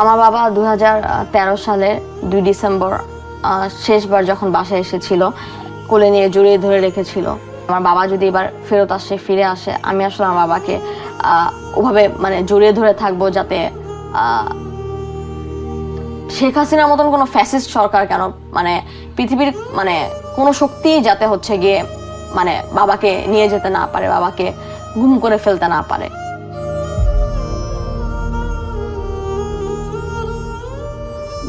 আমার বাবা দু সালে দুই ডিসেম্বর শেষবার যখন বাসায় এসেছিল, কোলে নিয়ে জড়িয়ে ধরে রেখেছিল। আমার বাবা যদি এবার ফেরত আসে, ফিরে আসে, আমি আসলে আমার বাবাকে ওভাবে মানে জড়িয়ে ধরে থাকব যাতে শেখ হাসিনার মতন কোনো ফ্যাসিস্ট সরকার কেন মানে পৃথিবীর মানে কোনো শক্তিই যাতে হচ্ছে গিয়ে মানে বাবাকে নিয়ে যেতে না পারে, বাবাকে গুম করে ফেলতে না পারে।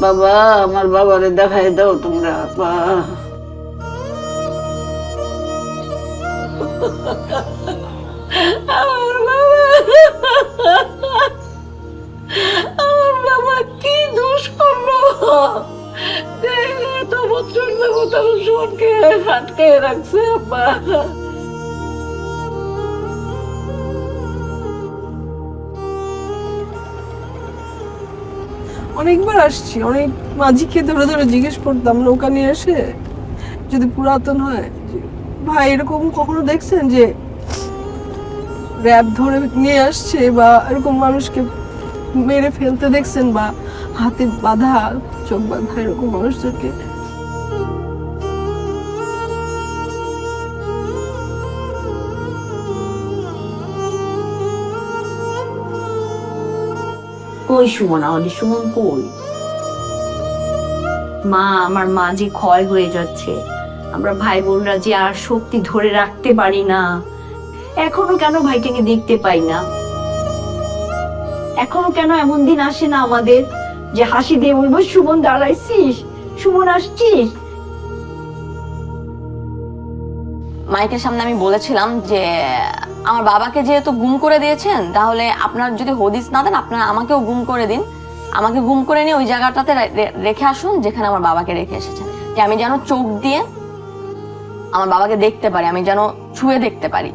বাবা, আমার বাবারে দেখাই দাও তোমরা, বা। আমার বাবা আমার বাবা কি দোষ করল? এত বছর যাব তার সুমনকে আটকে রাখছে আব্বা অনেকবার আসছি, অনেক মাঝিকে ধরে ধরে জিজ্ঞেস করতাম, নৌকা নিয়ে এসে যদি পুরাতন হয়। ভাই, এরকম কখনো দেখছেন যে র্যাব ধরে নিয়ে আসছে বা এরকম মানুষকে মেরে ফেলতে দেখছেন বা হাতে বাধা চোখ বাঁধা এরকম মানুষদেরকে? কই সুমন? আমাদের সুমন কই? মা, আমার মা যে ক্ষয় হয়ে যাচ্ছে। আমরা ভাই বোনরা যে আর শক্তি ধরে রাখতে পারি না। এখনও কেন ভাইটাকে দেখতে পাই না? এখনও কেন এমন দিন আসে না আমাদের? যে হাসি দিয়ে বলব, সুমন, দাঁড়াইছিস? সুমন, আসছিস? মাইকের সামনে আমি বলেছিলাম যে, আমার বাবাকে যেহেতু গুম করে দিয়েছেন, তাহলে আপনার যদি হদিস না দেন, আপনারা আমাকেও গুম করে দিন। আমাকে গুম করে নিয়ে ওই জায়গাটাতে রেখে আসুন, যেখানে আমার বাবাকে রেখে এসেছেন। যে আমি যেন চোখ দিয়ে আমার বাবাকে দেখতে পারি, আমি যেন ছুঁয়ে দেখতে পারি।